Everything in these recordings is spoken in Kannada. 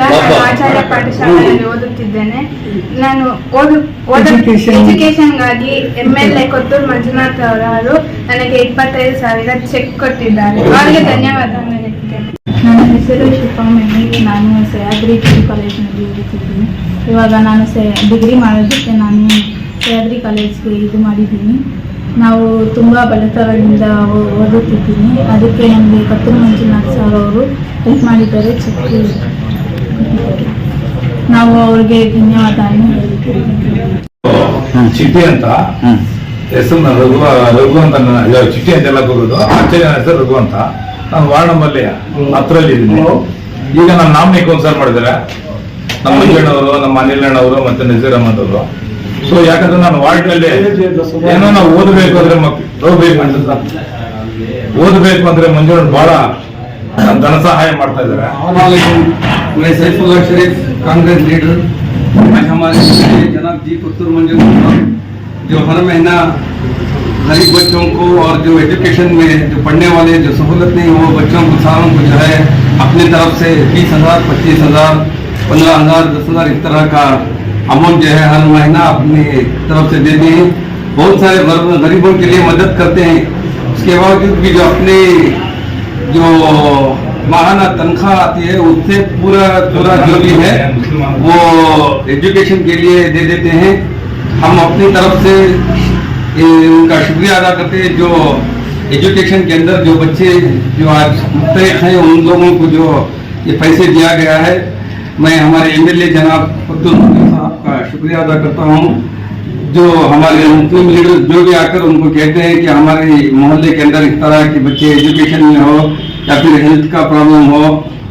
ನಾನು ಆಚಾರ್ಯ ಪಾಠಶಾಲೆಯಲ್ಲಿ ಓದುತ್ತಿದ್ದೇನೆ. ನಾನು ಓದು. ಎಜುಕೇಶನ್ಗಾಗಿ M L A Kothur Manjunath ಅವರು ನನಗೆ ಇಪ್ಪತ್ತೈದು ಸಾವಿರ ಚೆಕ್ ಕೊಟ್ಟಿದ್ದಾರೆ. ಅವರಿಗೆ ಧನ್ಯವಾದ ನನ್ನ ಹೆಸರು ಶಿಲ್ಪಾಮಣಿ ನಾನು ಸಹ್ಯಾದ್ರಿ ಡಿಗ್ರಿ ಕಾಲೇಜ್ನಲ್ಲಿ ಓದುತ್ತಿದ್ದೀನಿ. ಇವಾಗ ನಾನು ಸೆ ಡಿಗ್ರಿ ಮಾಡೋದಕ್ಕೆ ನಾನು ಸಹ್ಯಾದ್ರಿ ಕಾಲೇಜ್ಗೆ ಇದು ಮಾಡಿದ್ದೀನಿ. ನಾವು ತುಂಬ ಬಡತನದಿಂದ ಓದುತ್ತಿದ್ದೀನಿ. ಅದಕ್ಕೆ ನಮಗೆ ಕತ್ತೂರು ಮಂಜುನಾಥ್ ಸರ್ ಅವರು ಹೆಲ್ಪ್ ಮಾಡಿದ್ದಾರೆ. ಚೆಕ್. ನಾವು ಅವ್ರಿಗೆ ಧನ್ಯವಾದ. ಚಿಟ್ಟಿ ಅಂತ? ಹೆಸರು ರಘು ರಘು ಅಂತ ಚಿಟ್ಟಿ ಅಂತ ಎಲ್ಲ ಆಕ್ಚುಲಿ ನನ್ನ ಹೆಸರು ರಘು ಅಂತ. ನಾನು ವಾರ್ಡ್ ನಂಬರ್ಲಿ ಹತ್ತರಲ್ಲಿ ಇದ್ದೀನಿ. ಈಗ ನಾನು ನಾಮನೇ ಕೌನ್ಸಲ್ ಮಾಡಿದ್ದಾರೆ. ನಮ್ಮ ಮಂಜಣ್ಣವರು ನಮ್ಮ ಅನಿಲ್ ಅಣ್ಣವರು ಮತ್ತೆ ನಜೀರ್ ಅಹಮದ್ ಅವರು ಸೊ ಯಾಕಂದ್ರೆ ನಾನು ವಾರ್ಡ್ನಲ್ಲಿ ಏನೋ ನಾವು ಓದಬೇಕು ಅಂದ್ರೆ ಮಕ್ಕಳು ಓದಬೇಕು ಅಂತ. ಓದಬೇಕು ಅಂದ್ರೆ ಮಂಜಣ್ಣ ಬಹಳ ಧನ ಸಹಾಯ ಮಾಡ್ತಾ ಇದ್ದಾರೆ वालेकुम मैं सैफुल्ला शरीफ कांग्रेस लीडर आज हमारे लिए जनाब जी पुत्र मंजूर साहब जो हर महीना गरीब बच्चों को और जो एजुकेशन में जो पढ़ने वाले जो सहूलत नहीं हो बच्चों को सारों को जो है अपनी तरफ से बीस हजार पच्चीस हजार पंद्रह हजार दस हजार इस तरह का अमाउंट जो है हर महीना अपनी तरफ से देते हैं बहुत सारे गर- गरीबों के लिए मदद करते हैं उसके बावजूद भी जो अपने जो माहाना तनख्वाह आती है, उससे पूरा पूरा जो भी है, वो एजुकेशन के लिए दे देते हैं। हम अपनी तरफ़ से उनका शुक्रिया अदा करते हैं, जो एजुकेशन के अंदर जो बच्चे जो आज मुस्तैक हैं, उन लोगों को जो ये पैसे दिया गया है। मैं हमारे एमएलए जनाब अब्दुल साहब का शुक्रिया अदा करता हूँ। जो हमारे मुस्लिम लीडर जो भी आकर उनको कहते हैं कि हमारे मोहल्ले के अंदर इस तरह के बच्चे एजुकेशन में हो या फिर हेल्थ का प्रॉब्लम हो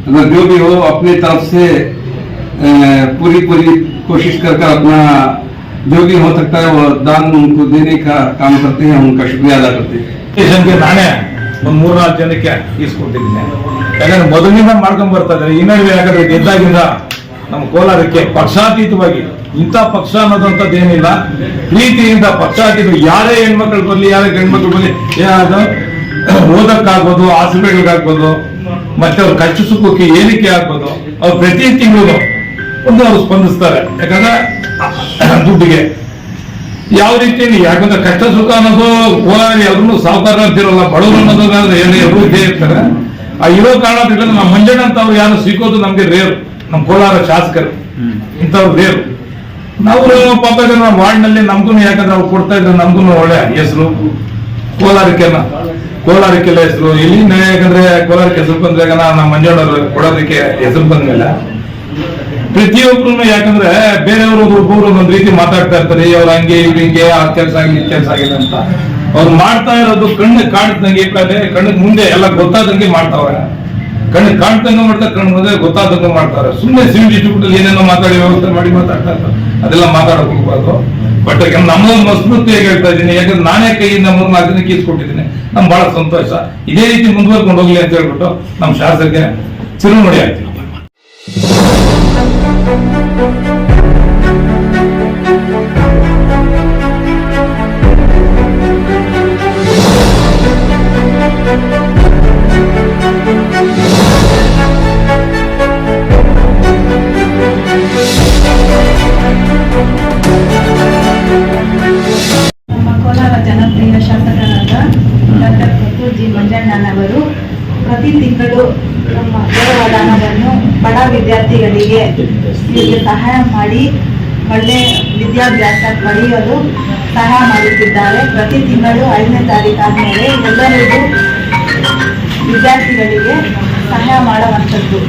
अगर जो भी हो अपनी तरफ से अ, पूरी पूरी कोशिश कर कर अपना जो भी हो सकता है वो दान उनको देने का काम करते हैं उनका शुक्रिया अदा करते हैं ಸ್ಟೇಷನ್ಗೆ ನಾನೇ ಒಂದ್ ಮೂರ್ನಾಲ್ಕು ಜನಕ್ಕೆ ಈಸ್ಕೊಟ್ಟಿದ್ದೀನಿ ಯಾಕಂದ್ರೆ ಮೊದಲಿನಿಂದ ಮಾಡ್ಕೊಂಡ್ ಬರ್ತಾ ಇದ್ದಾರೆ ಈ ನಡುವೆ ಯಾಕಂದ್ರೆ ಗೆದ್ದಾಗಿಂದ ನಮ್ಮ ಕೋಲಾರಕ್ಕೆ ಪಕ್ಷಾತೀತವಾಗಿ ಇಂಥ ಪಕ್ಷ ಅನ್ನೋದಂಥದ್ದು ಏನಿಲ್ಲ. ಪ್ರೀತಿಯಿಂದ ಪಕ್ಷಾತೀತ ಯಾರೇ ಹೆಣ್ಮಕ್ಳು ಬರಲಿ, ಯಾರೇ ಗಂಡ್ಮಕ್ಳು ಬರಲಿ ಏನಾದ್ರು ಓದಕ್ಕಾಗ್ಬೋದು, ಹಾಸ್ಪಿಟಲ್ಗಾಗ್ಬೋದು, ಮತ್ತೆ ಅವ್ರ ಕಷ್ಟ ಸುಖಕ್ಕೆ ಏನಕ್ಕೆ ಆಗ್ಬೋದು, ಅವ್ರು ಪ್ರತಿ ತಿಂಗಳು ಒಂದು ಅವ್ರು ಸ್ಪಂದಿಸ್ತಾರೆ. ಯಾಕಂದ್ರೆ, ದುಡ್ಡಿಗೆ ಯಾವ ರೀತಿ ಯಾಕಂದ್ರೆ ಕಷ್ಟ ಸುಖ ಅನ್ನೋದು ಕೋಲಾರ ಎಲ್ಲರೂ ಸಾವುಕಾರ ಅಂತಿರಲ್ಲ, ಬಡವರು ಅನ್ನೋದು ಎಲ್ಲರೂ ಇದ್ದೇ ಇರ್ತಾರೆ ಆ ಇರೋ ಕಾರಣದಿಂದ ನಮ್ಮ ಮಂಜಣ್ಣ ಅಂತ ಅವ್ರು ಯಾರು ಸಿಕ್ಕೋದು ನಮ್ಗೆ ರೇರು ನಮ್ಮ ಕೋಲಾರ ಶಾಸಕರು, ಇಂಥವ್ರು ಬೇರು. ನಾವು ಪಾಪ ನಮ್ಮ ವಾರ್ಡ್ನಲ್ಲಿ ನಮ್ಗೂ ಯಾಕಂದ್ರೆ ಅವ್ರು ಕೊಡ್ತಾ ಇದ್ರೆ, ನಮ್ಗೂ ಒಳ್ಳೆ ಹೆಸರು. ಕೋಲಾರಕ್ಕೆಲ್ಲ ಕೋಲಾರಕ್ಕೆಲ್ಲ ಹೆಸರು. ಇಲ್ಲಿ ಯಾಕಂದ್ರೆ ಕೋಲಾರಕ್ಕೆ ಹೆಸರು ಬಂದಾಗ ನಮ್ಮ ಮಂಜಣ್ಣವ್ರು ಕೊಡೋದಕ್ಕೆ ಹೆಸರು ಬಂದ್ಮೇಲೆ ಪ್ರತಿಯೊಬ್ರು ಯಾಕಂದ್ರೆ ಬೇರೆಯವರು ಒಬ್ಬರು ಒಂದೊಂದು ರೀತಿ ಮಾತಾಡ್ತಾ ಇರ್ತಾರೆ. ಅವ್ರ ಹಂಗೆ, ಇವ್ರು ಹಿಂಗೆ, ಆ ಕೆಲಸ ಆಗಿದೆ ಕೆಲಸ ಆಗಿದೆ ಅಂತ. ಅವ್ರು ಮಾಡ್ತಾ ಇರೋದು ಕಣ್ಣು ಕಾಣ್ದಂಗೆ ಕಣ್ಣಿಗೆ ಮುಂದೆ ಎಲ್ಲ ಗೊತ್ತಾದಂಗೆ ಮಾಡ್ತಾವ್ರೆ. ಕಣ್ಣು ಕಾಣ್ತಂಗ ಮಾಡ್ತಾರೆ ಕಣ್ಣು ಮುಂದೆ ಗೊತ್ತಾದಂಗ ಮಾಡ್ತಾರೆ. ಸುಮ್ಮನೆ ಸಿವಿಲ್ ಡಿಸ್ಟ್ರಿಬ್ಯೂಟ್ ಏನೇನೋ ಮಾತಾಡಿ ವ್ಯವಸ್ಥೆ ಮಾಡಿ ಮಾತಾಡ್ತಾ ಇರ್ತಾರೆ. ಅದೆಲ್ಲ ಮಾತಾಡಕ್ ಹೋಗ್ಬಾರ್ದು. ಬಟ್ ನಮ್ಮ ಮಸ್ಮೃತಿಯಾಗಿ ಹೇಳ್ತಾ ಇದ್ದೀನಿ, ಯಾಕಂದ್ರೆ ನಾನೇ ಕೈಯಿಂದ ಮೂರ್ ನಾಲ್ಕು ಕೀಸ್ ಕೊಟ್ಟಿದ್ದೀನಿ. ನಮ್ಗೆ ಬಹಳ ಸಂತೋಷ. ಇದೇ ರೀತಿ ಮುಂದುವರ್ಕೊಂಡು ಹೋಗ್ಲಿ ಅಂತ ಹೇಳ್ಬಿಟ್ಟು ನಮ್ಮ ಶಾಸಕರಿಗೆ ಚಿರುಮುಡಿ ಆಯ್ತು. ಜನಪ್ರಿಯ ಶಾಸಕರಾದ ಡಾಕ್ಟರ್ ಕತ್ತೂರ್ಜಿ ಮಂಜಣ್ಣನವರು ಪ್ರತಿ ತಿಂಗಳು ನಮ್ಮ ಗೌರವದಾನವನ್ನು ಬಡ ವಿದ್ಯಾರ್ಥಿಗಳಿಗೆ ಇವರಿಗೆ ಸಹಾಯ ಮಾಡಿ ಒಳ್ಳೆ ವಿದ್ಯಾಭ್ಯಾಸ ಪಡೆಯಲು ಸಹಾಯ ಮಾಡುತ್ತಿದ್ದಾರೆ. ಪ್ರತಿ ತಿಂಗಳು ಐದನೇ ತಾರೀಕು ಆದಮೇಲೆ ಎಲ್ಲರಿಗೂ ವಿದ್ಯಾರ್ಥಿಗಳಿಗೆ ಸಹಾಯ ಮಾಡುವಂಥದ್ದು.